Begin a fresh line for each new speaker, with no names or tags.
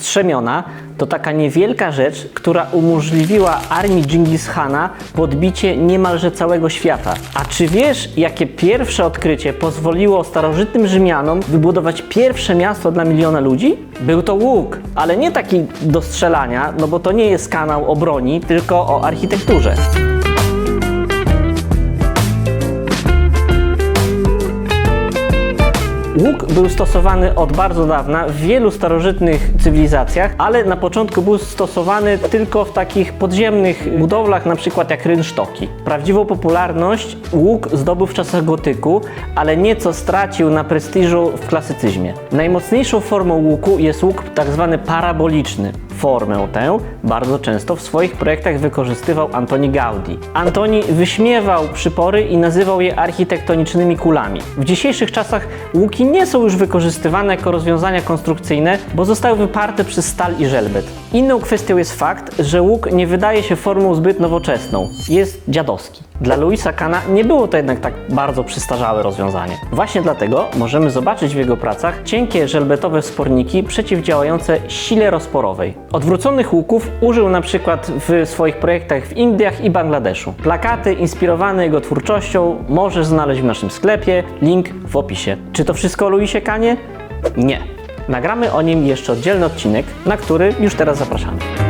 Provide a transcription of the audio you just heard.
Strzemiona to taka niewielka rzecz, która umożliwiła armii Dżingis Hana podbicie niemalże całego świata. A czy wiesz, jakie pierwsze odkrycie pozwoliło starożytnym Rzymianom wybudować pierwsze miasto dla miliona ludzi? Był to łuk, ale nie taki do strzelania, no bo to nie jest kanał o broni, tylko o architekturze. Łuk był stosowany od bardzo dawna w wielu starożytnych cywilizacjach, ale na początku był stosowany tylko w takich podziemnych budowlach, na przykład jak rynsztoki. Prawdziwą popularność łuk zdobył w czasach gotyku, ale nieco stracił na prestiżu w klasycyzmie. Najmocniejszą formą łuku jest łuk tak zwany paraboliczny. Formę tę bardzo często w swoich projektach wykorzystywał Antoni Gaudi. Antoni wyśmiewał przypory i nazywał je architektonicznymi kulami. W dzisiejszych czasach łuki nie są już wykorzystywane jako rozwiązania konstrukcyjne, bo zostały wyparte przez stal i żelbet. Inną kwestią jest fakt, że łuk nie wydaje się formą zbyt nowoczesną. Jest dziadowski. Dla Louisa Kana nie było to jednak tak bardzo przystarzałe rozwiązanie. Właśnie dlatego możemy zobaczyć w jego pracach cienkie żelbetowe wsporniki przeciwdziałające sile rozporowej. Odwróconych łuków użył na przykład w swoich projektach w Indiach i Bangladeszu. Plakaty inspirowane jego twórczością możesz znaleźć w naszym sklepie, link w opisie. Czy to wszystko o Louisie Kanie? Nie. Nagramy o nim jeszcze oddzielny odcinek, na który już teraz zapraszamy.